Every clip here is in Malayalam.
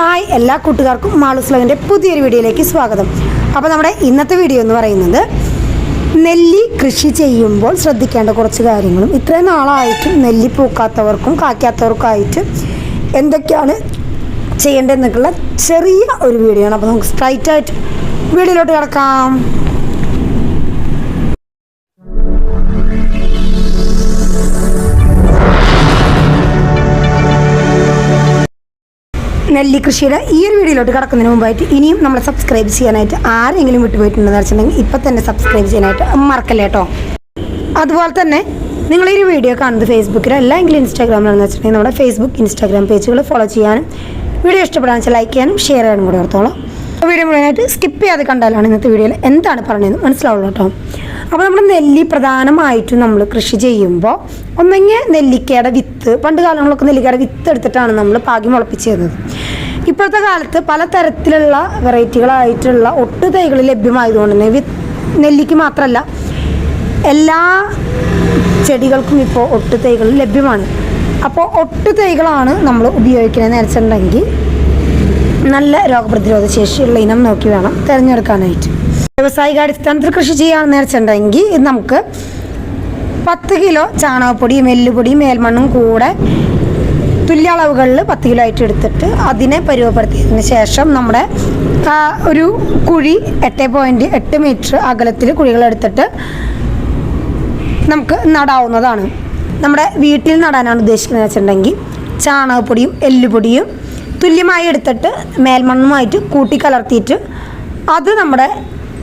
ഹായ് എല്ലാ കൂട്ടുകാർക്കും മാളുസ്ലവിന്റെ പുതിയൊരു വീഡിയോയിലേക്ക് സ്വാഗതം. അപ്പോൾ നമ്മുടെ ഇന്നത്തെ വീഡിയോ എന്ന് പറയുന്നത് നെല്ലി കൃഷി ചെയ്യുമ്പോൾ ശ്രദ്ധിക്കേണ്ട കുറച്ച് കാര്യങ്ങളും ഇത്രയും നാളായിട്ടും നെല്ലി പൂക്കാത്തവർക്കും കായ്ക്കാത്തവർക്കായിട്ട് എന്തൊക്കെയാണ് ചെയ്യേണ്ടതെന്നൊക്കെയുള്ള ചെറിയ ഒരു വീഡിയോ ആണ് അപ്പോൾ നമുക്ക് സ്ട്രൈറ്റ് ആയിട്ട് വീഡിയോയിലോട്ട് കിടക്കാം. നെല്ലി കൃഷിയുടെ ഈ ഒരു വീഡിയോയിലോട്ട് കിടക്കുന്നതിന് മുമ്പായിട്ട് ഇനിയും നമ്മൾ സബ്സ്ക്രൈബ് ചെയ്യാനായിട്ട് ആരെങ്കിലും വിട്ടുപോയിട്ടുണ്ടെന്ന് വെച്ചിട്ടുണ്ടെങ്കിൽ ഇപ്പം തന്നെ സബ്സ്ക്രൈബ് ചെയ്യാനായിട്ട് മറക്കല്ലേ കേട്ടോ? അതുപോലെ തന്നെ നിങ്ങൾ ഈ വീഡിയോ കാണുന്നത് ഫേസ്ബുക്കിലോ അല്ലെങ്കിൽ ഇൻസ്റ്റാഗ്രാമിലാണെന്ന് വെച്ചിട്ടുണ്ടെങ്കിൽ നമ്മുടെ ഫേസ്ബുക്ക് ഇൻസ്റ്റാഗ്രാം പേജുകൾ ഫോളോ ചെയ്യാനും വീഡിയോ ഇഷ്ടപ്പെടാന്ന് വെച്ചാൽ ലൈക്ക് ചെയ്യാനും ഷെയർ ചെയ്യാനും കൂടെ ഓർത്തോളാം. വീഡിയോ മുഴുവനായിട്ട് സ്കിപ്പ് ചെയ്യാതെ കണ്ടാലാണ് ഇന്നത്തെ വീഡിയോയിൽ എന്താണ് പറയുന്നത് മനസ്സിലാവുള്ളൂ കേട്ടോ. അപ്പോൾ നമ്മൾ നെല്ലി പ്രധാനമായിട്ടും നമ്മൾ കൃഷി ചെയ്യുമ്പോൾ ഒന്നെങ്കിൽ നെല്ലിക്കയുടെ വിത്ത് പണ്ട് കാലങ്ങളൊക്കെ നെല്ലിക്കയുടെ വിത്ത് എടുത്തിട്ടാണ് നമ്മൾ പാകി മുളപ്പിച്ചിരുന്നത്. ഇപ്പോഴത്തെ കാലത്ത് പലതരത്തിലുള്ള വെറൈറ്റികളായിട്ടുള്ള ഒട്ടു തൈകൾ ലഭ്യമായതുകൊണ്ട് തന്നെ നെല്ലിക്ക് മാത്രമല്ല എല്ലാ ചെടികൾക്കും ഇപ്പോൾ ഒട്ടു തൈകൾ ലഭ്യമാണ്. അപ്പോൾ ഒട്ടു തൈകളാണ് നമ്മൾ ഉപയോഗിക്കുന്നത് വെച്ചിട്ടുണ്ടെങ്കിൽ നല്ല രോഗപ്രതിരോധ ശേഷിയുള്ള ഇനം നോക്കി വേണം തിരഞ്ഞെടുക്കാനായിട്ട്. വ്യാവസായിക അടിസ്ഥാനത്തിൽ കൃഷി ചെയ്യാമെന്ന് വെച്ചിട്ടുണ്ടെങ്കിൽ നമുക്ക് പത്ത് കിലോ ചാണകപ്പൊടിയും എല്ലുപൊടിയും മേൽമണ്ണും കൂടെ തുല്യ അളവുകളിൽ പത്ത് കിലോ ആയിട്ട് എടുത്തിട്ട് അതിനെ പരുവപ്പെടുത്തിയതിന് ശേഷം നമ്മുടെ ഒരു കുഴി എട്ട് പോയിന്റ് എട്ട് മീറ്റർ അകലത്തിൽ കുഴികൾ എടുത്തിട്ട് നമുക്ക് നടാവുന്നതാണ്. നമ്മുടെ വീട്ടിൽ നടാനാണ് ഉദ്ദേശിക്കുന്നത് വെച്ചിട്ടുണ്ടെങ്കിൽ ചാണകപ്പൊടിയും എല്ലുപൊടിയും തുല്യമായി എടുത്തിട്ട് മേൽമണ്ണുമായിട്ട് കൂട്ടിക്കലർത്തിയിട്ട് അത് നമ്മുടെ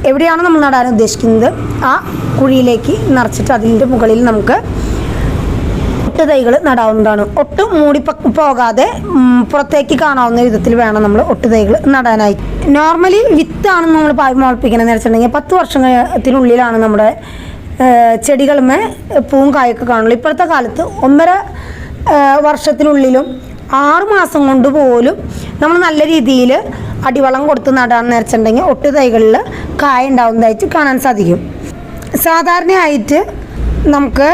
എവിടെയാണ് നമ്മൾ നടാൻ ഉദ്ദേശിക്കുന്നത് ആ കുഴിയിലേക്ക് നിറച്ചിട്ട് അതിന്റെ മുകളിൽ നമുക്ക് ഒട്ട് തൈകൾ നടാവുന്നതാണ്. ഒട്ടും മൂടി പോകാതെ പുറത്തേക്ക് കാണാവുന്ന വിധത്തിൽ വേണം നമ്മൾ ഒട്ട് തൈകൾ നടാനായി. നോർമലി വിത്താണ് നമ്മൾ പായ് മുളപ്പിക്കണമെന്ന് വെച്ചിട്ടുണ്ടെങ്കിൽ പത്ത് വർഷത്തിനുള്ളിലാണ് നമ്മുടെ ചെടികളുമേ പൂവും കായൊക്കെ കാണുള്ളൂ. ഇപ്പോഴത്തെ കാലത്ത് ഒന്നര വർഷത്തിനുള്ളിലും ആറ് മാസം കൊണ്ട് പോലും നമ്മൾ നല്ല രീതിയിൽ അടിവളം കൊടുത്ത് നടാൻ വെച്ചിട്ടുണ്ടെങ്കിൽ ഒട്ട് തൈകളിൽ കായ ഉണ്ടാവുന്നതായിട്ട് കാണാൻ സാധിക്കും. സാധാരണയായിട്ട് നമുക്ക്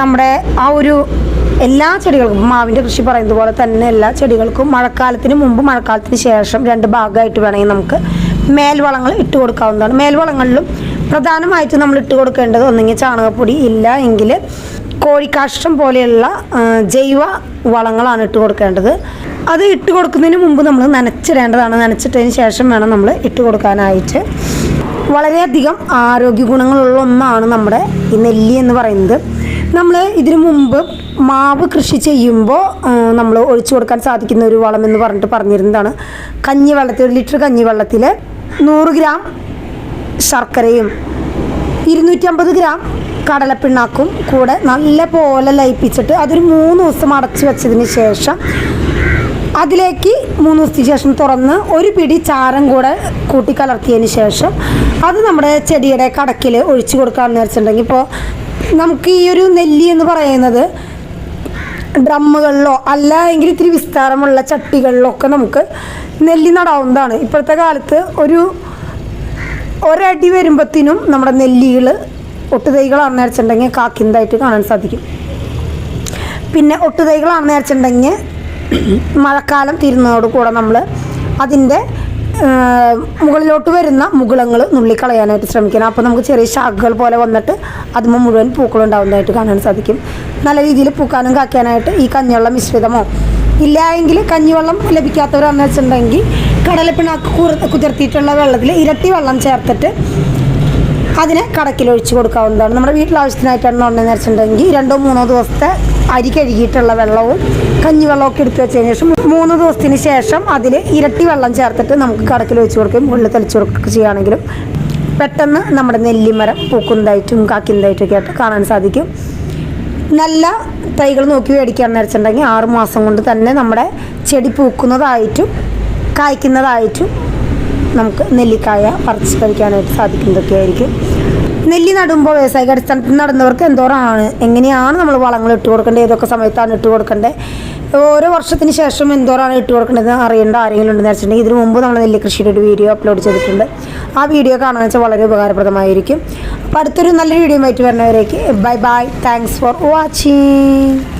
നമ്മുടെ ആ ഒരു എല്ലാ ചെടികൾക്കും മാവിന്റെ കൃഷി പറയുന്നത് പോലെ തന്നെ എല്ലാ ചെടികൾക്കും മഴക്കാലത്തിന് മുമ്പ് മഴക്കാലത്തിന് ശേഷം രണ്ട് ഭാഗമായിട്ട് വേണമെങ്കിൽ നമുക്ക് മേൽവളങ്ങൾ ഇട്ട് കൊടുക്കാവുന്നതാണ്. മേൽവളങ്ങളിലും പ്രധാനമായിട്ടും നമ്മൾ ഇട്ട് കൊടുക്കേണ്ടത് ഒന്നെങ്കിൽ ചാണകപ്പൊടി ഇല്ല എങ്കിൽ കോഴിക്കാഷ്ടം പോലെയുള്ള ജൈവ വളങ്ങളാണ് ഇട്ട് കൊടുക്കേണ്ടത്. അത് ഇട്ട് കൊടുക്കുന്നതിന് മുമ്പ് നമ്മൾ നനച്ചിടേണ്ടതാണ്. നനച്ചിട്ടതിന് ശേഷം വേണം നമ്മൾ ഇട്ട് കൊടുക്കാനായിട്ട്. വളരെയധികം ആരോഗ്യ ഗുണങ്ങളുള്ള ഒന്നാണ് നമ്മുടെ ഈ നെല്ലി എന്ന് പറയുന്നത്. നമ്മൾ ഇതിനു മുമ്പ് മാവ് കൃഷി ചെയ്യുമ്പോൾ നമ്മൾ ഒഴിച്ചു കൊടുക്കാൻ സാധിക്കുന്ന ഒരു വളം എന്ന് പറഞ്ഞിട്ട് പറഞ്ഞിരുന്നതാണ്. കഞ്ഞിവെള്ളത്തിൽ ഒരു ലിറ്റർ കഞ്ഞിവെള്ളത്തിൽ നൂറ് ഗ്രാം ശർക്കരയും ഇരുന്നൂറ്റമ്പത് ഗ്രാം കടലപ്പിണ്ണാക്കും കൂടെ നല്ല പോലെ ലയിപ്പിച്ചിട്ട് അതൊരു മൂന്ന് ദിവസം അടച്ചു വെച്ചതിന് ശേഷം അതിലേക്ക് മൂന്ന് ദിവസത്തിന് ശേഷം തുറന്ന് ഒരു പിടി ചാരം കൂടെ കൂട്ടി കലർത്തിയതിന് ശേഷം അത് നമ്മുടെ ചെടിയുടെ കടക്കിൽ ഒഴിച്ചു കൊടുക്കാമെന്ന് വെച്ചിട്ടുണ്ടെങ്കിൽ ഇപ്പോൾ നമുക്ക് ഈ ഒരു നെല്ലി എന്ന് പറയുന്നത് ഡ്രമ്മുകളിലോ അല്ല എങ്കിൽ ഇത്തിരി വിസ്താരമുള്ള ചട്ടികളിലോ ഒക്കെ നമുക്ക് നെല്ലി നടാവുന്നതാണ്. ഇപ്പോഴത്തെ കാലത്ത് ഒരു ഒരടി വരുമ്പത്തിനും നമ്മുടെ നെല്ലികൾ ഒട്ടുതൈകളാണെന്ന് വെച്ചിട്ടുണ്ടെങ്കിൽ കാക്കിന്തായിട്ട് കാണാൻ സാധിക്കും. പിന്നെ ഒട്ടുതൈകളാണെന്ന് വെച്ചിട്ടുണ്ടെങ്കിൽ മഴക്കാലം തീരുന്നതോടുകൂടെ നമ്മൾ അതിന്റെ മുകളിലോട്ട് വരുന്ന മുകളങ്ങൾ നുള്ളിക്കളയാനായിട്ട് ശ്രമിക്കണം. അപ്പോൾ നമുക്ക് ചെറിയ ശാഖകൾ പോലെ വന്നിട്ട് അതുമ്പോൾ മുഴുവൻ പൂക്കളുണ്ടാവുന്നതായിട്ട് കാണാൻ സാധിക്കും. നല്ല രീതിയിൽ പൂക്കാനും കാക്കാനായിട്ട് ഈ കഞ്ഞിവെള്ളം മിശ്രിതമോ? ഇല്ല എങ്കിൽ കഞ്ഞിവെള്ളം ലഭിക്കാത്തവരാണെന്ന് വെച്ചിട്ടുണ്ടെങ്കിൽ കടലപ്പിണാക്ക് കുതിർത്തിയിട്ടുള്ള വെള്ളത്തിൽ ഇരട്ടി വെള്ളം ചേർത്തിട്ട് അതിനെ കടക്കിൽ ഒഴിച്ച് കൊടുക്കാവുന്നതാണ്. നമ്മുടെ എണ്ണ ഉണ്ടെന്ന് വെച്ചിട്ടുണ്ടെങ്കിൽ രണ്ടോ മൂന്നോ ദിവസത്തെ അരി കഴുകിയിട്ടുള്ള വെള്ളവും കഞ്ഞിവെള്ളമൊക്കെ എടുത്തു വെച്ചതിന് ശേഷം മൂന്ന് ദിവസത്തിന് ശേഷം അതിൽ ഇരട്ടി വെള്ളം ചേർത്തിട്ട് നമുക്ക് കടക്കിൽ ഒഴിച്ച് കൊടുക്കുകയും ഉള്ളിൽ തെളിച്ച് കൊടുക്കുകയൊക്കെ ചെയ്യുകയാണെങ്കിലും പെട്ടെന്ന് നമ്മുടെ നെല്ലിമരം പൂക്കുന്നതായിട്ടും കാക്കുന്നതായിട്ടൊക്കെ ആയിട്ട് കാണാൻ സാധിക്കും. നല്ല തൈകൾ നോക്കി മേടിക്കുകയാണെന്ന് വെച്ചിട്ടുണ്ടെങ്കിൽ ആറ് മാസം കൊണ്ട് തന്നെ നമ്മുടെ ചെടി പൂക്കുന്നതായിട്ടും കായ്ക്കുന്നതായിട്ടും നമുക്ക് നെല്ലിക്കായ പറിച്ച് കഴിക്കാനായിട്ട് സാധിക്കുന്നതൊക്കെ നെല്ലി നടുമ്പോൾ വ്യവസായിക അടിസ്ഥാനത്തിൽ നടന്നവർക്ക് എന്തോറാണ് എങ്ങനെയാണ് നമ്മൾ വളങ്ങൾ ഇട്ട് കൊടുക്കേണ്ടത്? ഏതൊക്കെ സമയത്താണ് ഇട്ട് കൊടുക്കേണ്ടത് ഓരോ വർഷത്തിന് ശേഷം എന്തോറാണ് ഇട്ട് കൊടുക്കേണ്ടത് അറിയേണ്ട ആരെങ്കിലും ഉണ്ടെന്ന് വെച്ചിട്ടുണ്ടെങ്കിൽ ഇതിനു മുമ്പ് നമ്മൾ നെല്ലി കൃഷിയുടെ ഒരു വീഡിയോ അപ്ലോഡ് ചെയ്തിട്ടുണ്ട്. ആ വീഡിയോ കാണാൻ വെച്ചാൽ വളരെ ഉപകാരപ്രദമായിരിക്കും. അപ്പോൾ അടുത്തൊരു നല്ലൊരു വീഡിയോ ആയിട്ട് വരുന്നവരേക്ക് bye bye. Thanks for watching